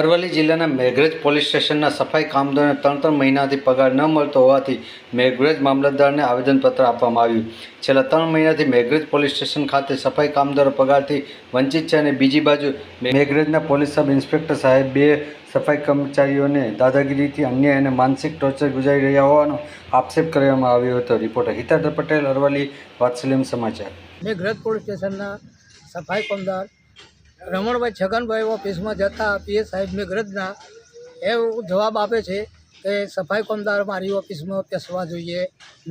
અરવલ્લી જિલ્લાના મેઘરજ પોલીસ સ્ટેશનના સફાઈ કામદારોને ત્રણ ત્રણ મહિનાથી પગાર ન મળતો હોવાથી મેઘરજ મામલતદારને આવેદનપત્ર આપવામાં આવ્યું. છેલ્લા ત્રણ મહિનાથી મેઘરજ પોલીસ સ્ટેશન ખાતે સફાઈ કામદારો પગારથી વંચિત છે અને બીજી બાજુ મેઘરજના પોલીસ સબ ઇન્સ્પેક્ટર સાહેબ બે સફાઈ કર્મચારીઓને દાદાગીરીથી અન્ય અને માનસિક ટોર્ચર ગુજારી રહ્યા હોવાનો આક્ષેપ કરવામાં આવ્યો હતો. રિપોર્ટર હિતાદર પટેલ, અરવલ્લી, વાત્સલ્યમ સમાચાર. મેઘરજ પોલીસ સ્ટેશનના સફાઈ કામદાર રમણભાઈ છગનભાઈ ઓફિસમાં જતા પીએસ સાહેબ મેઘરજના એવું જવાબ આપે છે કે સફાઈ કામદાર મારી ઓફિસમાં પેસવા જોઈએ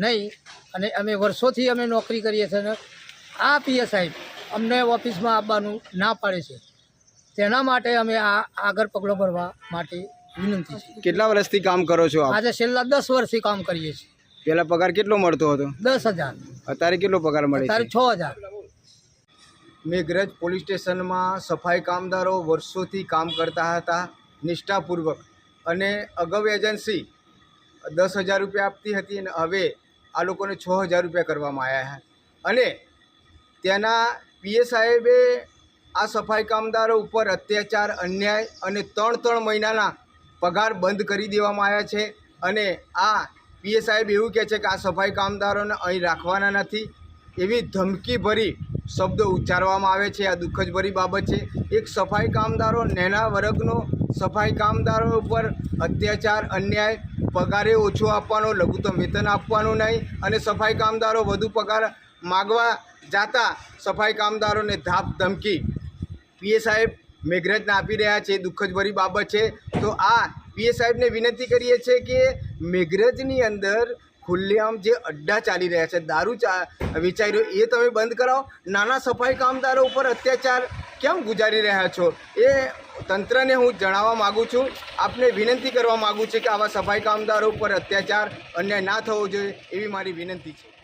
નહીં. અને અમે વર્ષોથી અમે નોકરી કરીએ છીએ ને આ પીએસ સાહેબ અમને ઓફિસમાં આવવાનું ના પાડે છે. તેના માટે અમે આ આગળ પગલો ભરવા માટે વિનંતી છે. કેટલા વર્ષથી કામ કરો છો આજે છેલ્લા દસ વર્ષથી કામ કરીએ છીએ. પહેલાં પગાર કેટલો મળતો હતો? દસ હજાર. અત્યારે કેટલો પગાર મળે અત્યારે છ હજાર. મેઘરજ પોલીસ સ્ટેશનમાં સફાઈ કામદારો વર્ષોથી કામ કરતા હતા, નિષ્ઠાપૂર્વક. અને અગાઉ એજન્સી દસ હજાર રૂપિયા આપતી હતી અને હવે આ લોકોને છ હજાર રૂપિયા કરવામાં આવ્યા હતા અને તેના પીએ સાહેબે આ સફાઈ કામદારો ઉપર અત્યાચાર, અન્યાય અને ત્રણ ત્રણ મહિનાના પગાર બંધ કરી દેવામાં આવ્યા છે. અને આ પીએ સાહેબ એવું કહે છે કે આ સફાઈ કામદારોને અહીં રાખવાના નથી. એવી ધમકીભરી શબ્દો ઉચ્ચારવામાં આવે છે, આ દુઃખદભરી બાબત છે. એક સફાઈ કામદારો નેના વર્ગનો સફાઈ કામદારો ઉપર અત્યાચાર, અન્યાય, પગારે ઓછો આપવાનો, લઘુત્તમ વેતન આપવાનું નહીં અને સફાઈ કામદારો વધુ પગાર માગવા જાતા સફાઈ કામદારોને ધાપ ધમકી. પીએ સાહેબ મેઘરજને આપી રહ્યા છે દુઃખદભરી બાબત છે. તો આ પીએ સાહેબને વિનંતી કરીએ છીએ કે મેઘરજની અંદર ખુલ્લેઆમ જે અડ્ડા ચાલી રહ્યા છે, દારૂ ચા, વેચાઈ રહ્યો, એ તમે બંધ કરાવો. નાના સફાઈ કામદારો ઉપર અત્યાચાર કેમ ગુજારી રહ્યા છો? એ તંત્રને હું જણાવવા માગું છું. આપને વિનંતી કરવા માગું છું કે આવા સફાઈ કામદારો ઉપર અત્યાચાર અન્યાય ના થવો જોઈએ, એવી મારી વિનંતી છે.